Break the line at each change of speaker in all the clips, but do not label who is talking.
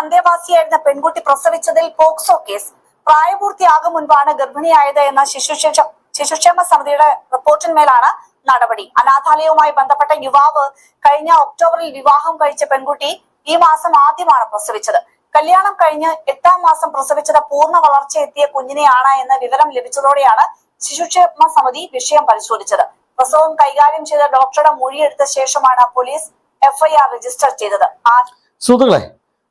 അന്തേവാസിയായിരുന്ന പെൺകുട്ടി പ്രസവിച്ചതിൽ POCSO case. പ്രായപൂർത്തിയാകും മുൻപാണ് ഗർഭിണിയായത് എന്ന ശിശുക്ഷേമ ശിശുക്ഷേമ സമിതിയുടെ റിപ്പോർട്ടിന്മേലാണ് നടപടി. അനാഥാലയവുമായി ബന്ധപ്പെട്ട യുവാവ് കഴിഞ്ഞ ഒക്ടോബറിൽ വിവാഹം കഴിച്ച പെൺകുട്ടി ഈ മാസം ആദ്യമാണ് പ്രസവിച്ചത്. കല്യാണം കഴിഞ്ഞ് എട്ടാം മാസം പ്രസവിച്ചത് പൂർണ വളർച്ച എത്തിയ കുഞ്ഞിനെയാണ് എന്ന വിവരം ലഭിച്ചതോടെയാണ് ശിശുക്ഷേമ സമിതി വിഷയം പരിശോധിച്ചത്. പ്രസവം കൈകാര്യം ചെയ്ത ഡോക്ടറുടെ മൊഴിയെടുത്ത ശേഷമാണ് പോലീസ് എഫ്ഐആർ രജിസ്റ്റർ ചെയ്തത്.
സുഹൃത്തുക്കളെ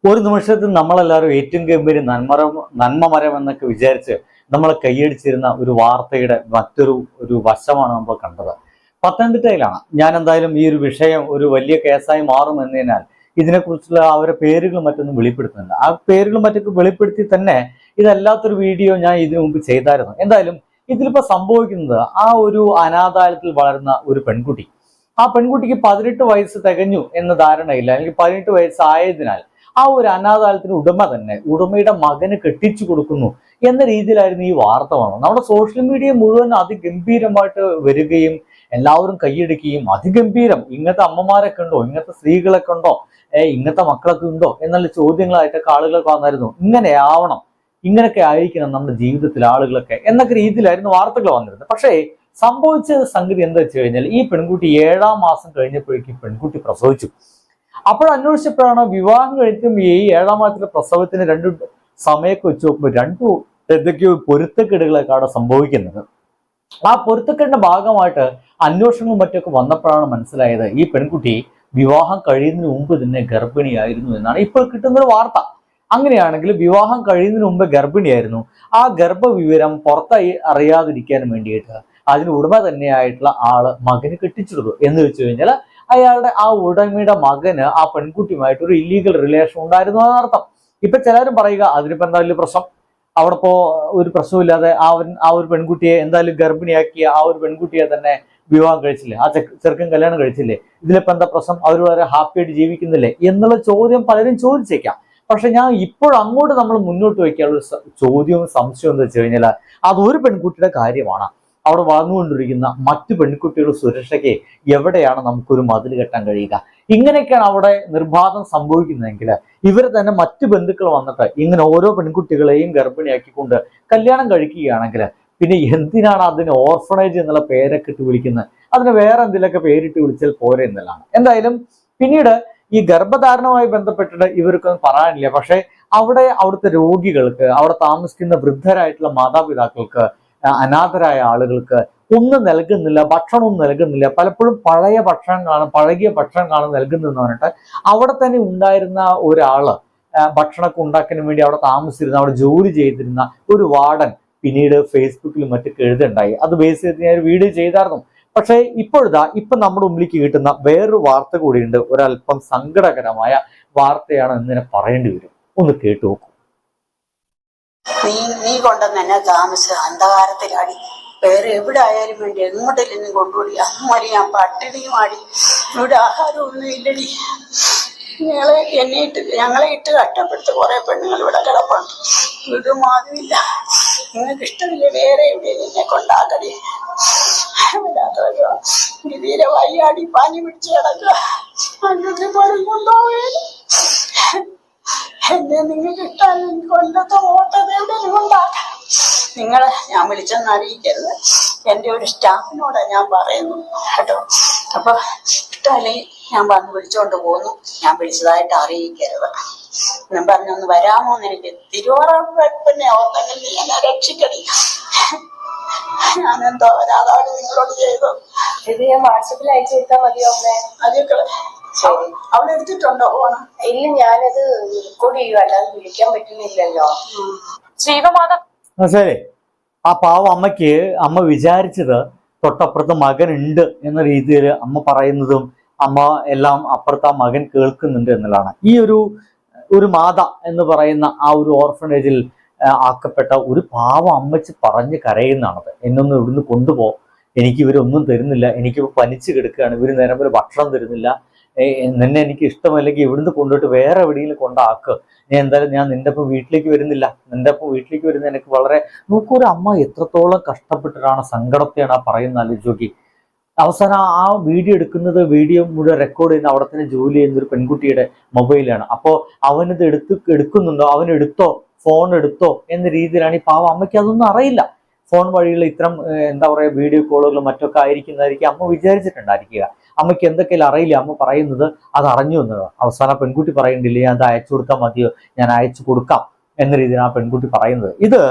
ഒരു നിമിഷത്തിൽ നമ്മളെല്ലാവരും ഏറ്റവും ഗംഭീര നന്മരം നന്മമരം എന്നൊക്കെ വിചാരിച്ച് നമ്മൾ കൈയടിച്ചിരുന്ന ഒരു വാർത്തയുടെ മറ്റൊരു ഒരു വശമാണ് നമ്മൾ കണ്ടത്. പത്തനംതിട്ടയിലാണ്. ഞാൻ എന്തായാലും ഈ ഒരു വിഷയം ഒരു വലിയ കേസായി മാറും എന്നതിനാൽ ഇതിനെക്കുറിച്ചുള്ള അവരെ പേരുകൾ മറ്റൊന്നും വെളിപ്പെടുത്തുന്നില്ല. ആ പേരുകൾ മറ്റൊക്കെ വെളിപ്പെടുത്തി തന്നെ ഇതല്ലാത്തൊരു വീഡിയോ ഞാൻ ഇതിനു മുമ്പ് ചെയ്തായിരുന്നു. എന്തായാലും ഇതിലിപ്പോ സംഭവിക്കുന്നത് ആ ഒരു അനാഥാലയത്തിൽ വളരുന്ന ഒരു പെൺകുട്ടി. ആ പെൺകുട്ടിക്ക് പതിനെട്ട് വയസ്സ് തികഞ്ഞു എന്ന ധാരണയില്ല. അല്ലെങ്കിൽ പതിനെട്ട് വയസ്സായതിനാൽ ആ ഒരു അനാഥാലയത്തിന് ഉടമ തന്നെ ഉടമയുടെ മകന് കെട്ടിച്ചു കൊടുക്കുന്നു എന്ന രീതിയിലായിരുന്നു ഈ വാർത്ത വന്നത്. നമ്മുടെ സോഷ്യൽ മീഡിയ മുഴുവൻ അതിഗംഭീരമായിട്ട് വരികയും എല്ലാവരും കൈയടിക്കുകയും അതിഗംഭീരം ഇങ്ങനത്തെ അമ്മമാരൊക്കെ ഉണ്ടോ? ഇങ്ങനത്തെ സ്ത്രീകളൊക്കെ ഉണ്ടോ? ഏ ഇങ്ങനത്തെ മക്കളൊക്കെ ഉണ്ടോ? എന്നുള്ള ചോദ്യങ്ങളായിട്ടൊക്കെ ആളുകളൊക്കെ വന്നായിരുന്നു ഇങ്ങനെ ആവണം ഇങ്ങനെയൊക്കെ ആയിരിക്കണം നമ്മുടെ ജീവിതത്തിൽ ആളുകളൊക്കെ എന്നൊക്കെ രീതിയിലായിരുന്നു വാർത്തകൾ വന്നിരുന്നത്. പക്ഷേ സംഭവിച്ച സംഗതി എന്താ വെച്ച് കഴിഞ്ഞാൽ ഈ പെൺകുട്ടി ഏഴാം മാസം കഴിഞ്ഞപ്പോഴേക്കും പെൺകുട്ടി പ്രസവിച്ചു. അപ്പോൾ അന്വേഷിച്ചപ്പോഴാണ് വിവാഹം കഴിച്ചും ഈ ഏഴാം മാസത്തിലെ പ്രസവത്തിന് രണ്ട് സമയമൊക്കെ വെച്ച് നോക്കുമ്പോൾ രണ്ടു എന്തൊക്കെയോ പൊരുത്തക്കേടുകളൊക്കെ അവിടെ സംഭവിക്കുന്നത്. ആ പൊരുത്തക്കേടിന്റെ ഭാഗമായിട്ട് അന്വേഷണവും മറ്റൊക്കെ വന്നപ്പോഴാണ് മനസ്സിലായത് ഈ പെൺകുട്ടി വിവാഹം കഴിയുന്നതിന് മുമ്പ് തന്നെ ഗർഭിണിയായിരുന്നു എന്നാണ്. ഇപ്പോൾ കിട്ടുന്ന ഒരു വാർത്ത. അങ്ങനെയാണെങ്കിൽ വിവാഹം കഴിയുന്നതിന് മുമ്പ് ഗർഭിണിയായിരുന്നു. ആ ഗർഭവിവരം പുറത്തായി അറിയാതിരിക്കാൻ വേണ്ടിയിട്ട് അതിന് ഉടമ തന്നെയായിട്ടുള്ള ആൾ മകന് കെട്ടിച്ചിടുന്നു. എന്ന് വെച്ച് കഴിഞ്ഞാൽ അയാളുടെ ആ ഉടമയുടെ മകന് ആ പെൺകുട്ടിയുമായിട്ട് ഒരു ഇല്ലീഗൽ റിലേഷൻ ഉണ്ടായിരുന്നു എന്നർത്ഥം ഇപ്പൊ ചിലരും പറയുക അതിനിപ്പോ എന്താ വലിയ പ്രശ്നം? അവിടെ ഇപ്പോ ഒരു പ്രശ്നമില്ലാതെ ആ ആ ഒരു പെൺകുട്ടിയെ എന്തായാലും ഗർഭിണിയാക്കിയ ആ ഒരു പെൺകുട്ടിയെ തന്നെ വിവാഹം കഴിച്ചില്ലേ? ആ ചെറുക്കൻ കല്യാണം കഴിച്ചില്ലേ? ഇതിലിപ്പോ എന്താ പ്രശ്നം? അവർ വളരെ ഹാപ്പി ആയിട്ട് ജീവിക്കുന്നില്ലേ? എന്നുള്ള ചോദ്യം പലരും ചോദിച്ചേക്കാം. പക്ഷെ ഞാൻ ഇപ്പോഴങ്ങോട്ട് നമ്മൾ മുന്നോട്ട് വയ്ക്കാനുള്ള ചോദ്യവും സംശയവും എന്ന് വെച്ച് കഴിഞ്ഞാൽ അത് ഒരു പെൺകുട്ടിയുടെ കാര്യമാണ്. അവിടെ വളർന്നുകൊണ്ടിരിക്കുന്ന മറ്റു പെൺകുട്ടികളുടെ സുരക്ഷയ്ക്ക് എവിടെയാണ് നമുക്കൊരു മതിൽ കെട്ടാൻ കഴിയുക? ഇങ്ങനെയൊക്കെയാണ് അവിടെ നിർബാധം സംഭവിക്കുന്നതെങ്കിൽ ഇവർ തന്നെ മറ്റു ബന്ധുക്കൾ വന്നിട്ട് ഇങ്ങനെ ഓരോ പെൺകുട്ടികളെയും ഗർഭിണിയാക്കിക്കൊണ്ട് കല്യാണം കഴിക്കുകയാണെങ്കിൽ പിന്നെ എന്തിനാണ് അതിന് ഓർഫണേജ് എന്നുള്ള പേരൊക്കെ ഇട്ട് വിളിക്കുന്നത്? അതിന് വേറെ എന്തെങ്കിലുമൊക്കെ പേരിട്ട് വിളിച്ചാൽ പോരെ എന്നുള്ളതാണ്. എന്തായാലും പിന്നീട് ഈ ഗർഭധാരണവുമായി ബന്ധപ്പെട്ടിട്ട് ഇവർക്കൊന്നും പറയാനില്ല. പക്ഷേ അവിടെ അവിടുത്തെ രോഗികൾക്ക് അവിടെ താമസിക്കുന്ന വൃദ്ധരായിട്ടുള്ള മാതാപിതാക്കൾക്ക് അനാഥരായ ആളുകൾക്ക് ഒന്നും നൽകുന്നില്ല ഭക്ഷണവും നൽകുന്നില്ല. പലപ്പോഴും പഴയ ഭക്ഷണങ്ങളാണ് പഴകിയ ഭക്ഷണങ്ങളാണ് നൽകുന്നതെന്ന് പറഞ്ഞിട്ട് അവിടെ തന്നെ ഉണ്ടായിരുന്ന ഒരാൾ ഭക്ഷണമൊക്കെ ഉണ്ടാക്കാൻ വേണ്ടി അവിടെ താമസിച്ചിരുന്ന അവിടെ ജോലി ചെയ്തിരുന്ന ഒരു വാർഡൻ പിന്നീട് ഫേസ്ബുക്കിലും മറ്റൊക്കെ എഴുതുണ്ടായി അത് ബേസ് ചെയ്ത് ഞാൻ ഒരു വീഡിയോ ചെയ്തായിരുന്നു. പക്ഷേ ഇപ്പോഴിതാ ഇപ്പൊ നമ്മുടെ മുമ്പിലേക്ക് കിട്ടുന്ന വേറൊരു വാർത്ത കൂടിയുണ്ട്. ഒരല്പം സങ്കടകരമായ വാർത്തയാണ് എന്ന് പറയേണ്ടി വരും. ഒന്ന് കേട്ടു
നീ നീ കൊണ്ടെന്ന് എന്നെ താമസ അന്ധകാരത്തിലാടി. വേറെ എവിടെ ആയാലും വേണ്ടി എങ്ങോട്ടെങ്കിലും കൊണ്ടുപോടി. അമ്മരി ഞാൻ ഞാൻ പട്ടിണിയുമാടി ഇവിടെ ആഹാരമൊന്നും ഇല്ലടി. ഞങ്ങളെ എന്നെ ഇട്ട് ഞങ്ങളെ ഇട്ട് കഷ്ടപ്പെടുത്ത കുറെ പെണ്ണുങ്ങൾ ഇവിടെ കിടപ്പുണ്ട്. വീട് മാതുമില്ല നിങ്ങൾക്ക് ഇഷ്ടമില്ല വേറെ എവിടെ നിന്നെ കൊണ്ടാക്കടി. വയ്യാടി പനി പിടിച്ച് കിടക്കുക. അങ്ങനെ പോലും കൊണ്ടുപോവേ എന്നെ നിങ്ങൾക്ക് ഇട്ടാൽ കൊല്ലത്തെ ഓട്ടത് എവിടെയും കൊണ്ടാക്കാം നിങ്ങളെ ഞാൻ വിളിച്ചെന്ന് അറിയിക്കരുത്. എന്റെ ഒരു സ്റ്റാഫിനോട് ഞാൻ പറയുന്നു കേട്ടോ. അപ്പൊ ഇട്ടാലേ ഞാൻ വന്ന് വിളിച്ചോണ്ട് പോന്നു ഞാൻ വിളിച്ചതായിട്ട് അറിയിക്കരുത്. ഞാൻ പറഞ്ഞൊന്ന് വരാമോ എന്ന് എനിക്ക് തിരുവാറപ്പിന്നെ ഓർത്തെങ്കിൽ നീ എന്നെ രക്ഷിക്കണി. ഞാൻ എന്തോ അതാണ് നിങ്ങളോട് ചെയ്തത്
ഇത് ഞാൻ വാട്സപ്പിൽ അയച്ചു കൊടുത്താൽ മതിയോ അമ്മേ
അതൊക്കെ അവിടെ എടുത്തിട്ടുണ്ടോ?
ഇല്ല ഞാനത് റെക്കോർഡ് ചെയ്യുക അല്ലാതെ വിളിക്കാൻ പറ്റുന്നില്ലല്ലോ.
ജീവമാത
ശരി. ആ പാവം അമ്മയ്ക്ക് അമ്മ വിചാരിച്ചത് തൊട്ടപ്പുറത്ത് മകൻ ഉണ്ട് എന്ന രീതിയിൽ അമ്മ പറയുന്നതും അമ്മ എല്ലാം അപ്പുറത്ത് ആ മകൻ കേൾക്കുന്നുണ്ട് എന്നുള്ളതാണ്. ഈ ഒരു ഒരു മാത എന്ന് പറയുന്ന ആ ഒരു ഓർഫനേജിൽ ആക്കപ്പെട്ട ഒരു പാവം അമ്മച്ച് പറഞ്ഞ് കരയുന്നതാണത്. എന്നൊന്ന് ഇവിടുന്ന് കൊണ്ടുപോ. എനിക്ക് ഇവരൊന്നും തരുന്നില്ല. എനിക്ക് പനിച്ച് കിടക്കുകയാണ്. ഇവർ നേരം പോലെ ഭക്ഷണം തരുന്നില്ല. നിന്നെ എനിക്ക് ഇഷ്ടമല്ലെങ്കിൽ ഇവിടുന്ന് കൊണ്ടുപോയിട്ട് വേറെ എവിടെയെങ്കിലും കൊണ്ടാക്ക്. ഞാൻ എന്തായാലും ഞാൻ നിന്റെ ഒപ്പം വീട്ടിലേക്ക് വരുന്നില്ല. നിന്റെ ഒപ്പം വീട്ടിലേക്ക് വരുന്ന എനിക്ക് വളരെ നോക്കൂ അമ്മ എത്രത്തോളം കഷ്ടപ്പെട്ടിട്ടാണ് സങ്കടത്തെയാണ് ആ പറയുന്ന ആലോചിച്ചോക്കി അവസാനം ആ വീഡിയോ എടുക്കുന്നത് വീഡിയോ മുഴുവൻ റെക്കോർഡ് ചെയ്യുന്ന അവിടെ തന്നെ ജോലി ചെയ്യുന്ന ഒരു പെൺകുട്ടിയുടെ മൊബൈലാണ് അപ്പോൾ അവനിത് എടുത്ത് എടുക്കുന്നുണ്ടോ? അവൻ എടുത്തോ ഫോൺ എടുത്തോ? എന്ന രീതിയിലാണ് ഈ പാവ അമ്മയ്ക്ക് അതൊന്നും അറിയില്ല. ഫോൺ വഴിയുള്ള ഇത്തരം എന്താ പറയുക വീഡിയോ കോളുകളും മറ്റൊക്കെ ആയിരിക്കുന്നതായിരിക്കും അമ്മ വിചാരിച്ചിട്ടുണ്ടായിരിക്കുക. അമ്മയ്ക്ക് എന്തൊക്കെയാലും അറിയില്ല. അമ്മ പറയുന്നത് അത് അറിഞ്ഞു എന്നത് അവസാനം പെൺകുട്ടി പെൺകുട്ടി പറയണ്ടില്ലേ അത് അയച്ചു കൊടുത്താൽ മതിയോ? ഞാൻ അയച്ചു കൊടുക്കാം എന്ന രീതിയിൽ ആ പെൺകുട്ടി പറയുന്നത്. ഇത്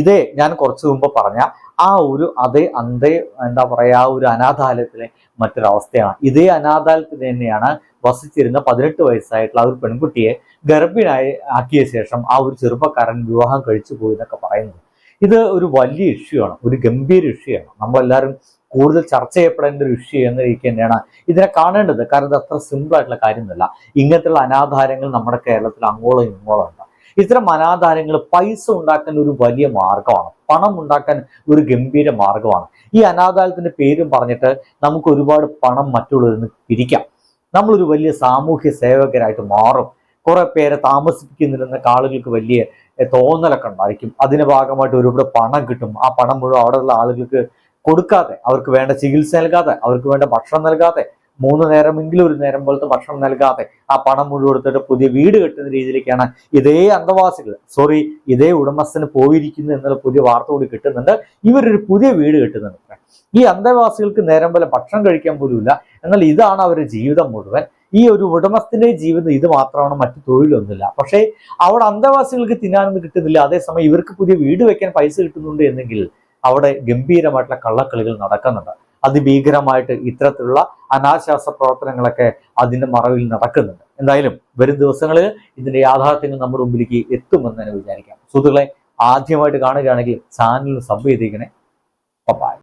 ഇതേ ഞാൻ കുറച്ചു മുമ്പ് പറഞ്ഞ ആ ഒരു അതേ അന്തേ എന്താ പറയുക ആ ഒരു അനാഥാലയത്തിലെ മറ്റൊരവസ്ഥയാണ്. ഇതേ അനാഥാലയത്തിൽ തന്നെയാണ് വസിച്ചിരുന്ന പതിനെട്ട് വയസ്സായിട്ടുള്ള ആ ഒരു പെൺകുട്ടിയെ ഗർഭിണിയായി ആക്കിയ ശേഷം ആ ഒരു ചെറുപ്പക്കാരൻ വിവാഹം കഴിച്ചു പോയി എന്നൊക്കെ പറയുന്നത്. ഇത് ഒരു വലിയ ഇഷ്യൂ ആണ് ഒരു ഗംഭീര ഇഷ്യൂ ആണ്. നമ്മളെല്ലാവരും കൂടുതൽ ചർച്ച ചെയ്യപ്പെടേണ്ട ഒരു ഇഷ്യൂ എന്ന രീതിക്ക് തന്നെയാണ് ഇതിനെ കാണേണ്ടത്. കാരണം ഇത് അത്ര സിമ്പിൾ ആയിട്ടുള്ള കാര്യമൊന്നുമല്ല. ഇങ്ങനത്തെയുള്ള അനാധാരങ്ങൾ നമ്മുടെ കേരളത്തിൽ അങ്ങോളം ഇങ്ങോളം ഉണ്ട്. ഇത്തരം അനാധാരങ്ങൾ പൈസ ഉണ്ടാക്കാൻ ഒരു വലിയ മാർഗമാണ് പണം ഉണ്ടാക്കാൻ ഒരു ഗംഭീര മാർഗമാണ് ഈ അനാഥാലയത്തിന്റെ പേരും പറഞ്ഞിട്ട് നമുക്ക് ഒരുപാട് പണം മറ്റുള്ളവരിൽ നിന്ന് പിരിക്കാം. നമ്മളൊരു വലിയ സാമൂഹ്യ സേവകരായിട്ട് മാറും. കുറെ പേരെ താമസിപ്പിക്കുന്നില്ലെന്ന ആളുകൾക്ക് വലിയ തോന്നലൊക്കെ ഉണ്ടായിരിക്കും. അതിന് ഭാഗമായിട്ട് ഒരുപാട് പണം കിട്ടും. ആ പണം മുഴുവൻ അവിടെയുള്ള ആളുകൾക്ക് കൊടുക്കാതെ അവർക്ക് വേണ്ട ചികിത്സ നൽകാതെ അവർക്ക് വേണ്ട ഭക്ഷണം നൽകാതെ മൂന്ന് നേരമെങ്കിലും ഒരു നേരം പോലത്തെ ഭക്ഷണം നൽകാതെ ആ പണം മുഴുവൻ എടുത്തിട്ട് പുതിയ വീട് കെട്ടുന്ന രീതിയിലേക്കാണ് ഇതേ അന്തവാസികൾ സോറി ഇതേ ഉടമസ്ഥന് പോയിരിക്കുന്നു എന്നുള്ള പുതിയ വാർത്ത കൂടി കിട്ടുന്നുണ്ട്. ഇവരൊരു പുതിയ വീട് കെട്ടുന്നുണ്ട്. ഈ അന്തവാസികൾക്ക് നേരം പോലെ ഭക്ഷണം കഴിക്കാൻ പോലും ഇല്ല എന്നാൽ ഇതാണ് അവരുടെ ജീവിതം മുഴുവൻ. ഈ ഒരു ഉടമസ്ഥന്റെ ജീവിതം ഇത് മാത്രമാണ് മറ്റു തൊഴിലൊന്നുമില്ല. പക്ഷേ അവിടെ അന്തവാസികൾക്ക് തിന്നാനൊന്നും കിട്ടുന്നില്ല. അതേസമയം ഇവർക്ക് പുതിയ വീട് വെക്കാൻ പൈസ കിട്ടുന്നുണ്ട് എന്നെങ്കിൽ അവിടെ ഗംഭീരമായിട്ടുള്ള കള്ളക്കളികൾ നടക്കുന്നുണ്ട്. അതിഭീകരമായിട്ട് ഇത്തരത്തിലുള്ള അനാശാസ പ്രവർത്തനങ്ങളൊക്കെ അതിന്റെ മറവിൽ നടക്കുന്നുണ്ട്. എന്തായാലും വരും ദിവസങ്ങളിൽ ഇതിന്റെ യാഥാർത്ഥ്യങ്ങൾ നമ്മുടെ മുമ്പിലേക്ക് എത്തുമെന്ന് തന്നെ വിചാരിക്കാം. സുഹൃത്തുക്കളെ ആദ്യമായിട്ട് കാണുകയാണെങ്കിൽ ചാനൽ സബ് ചെയ്തേക്കണേ. ബൈ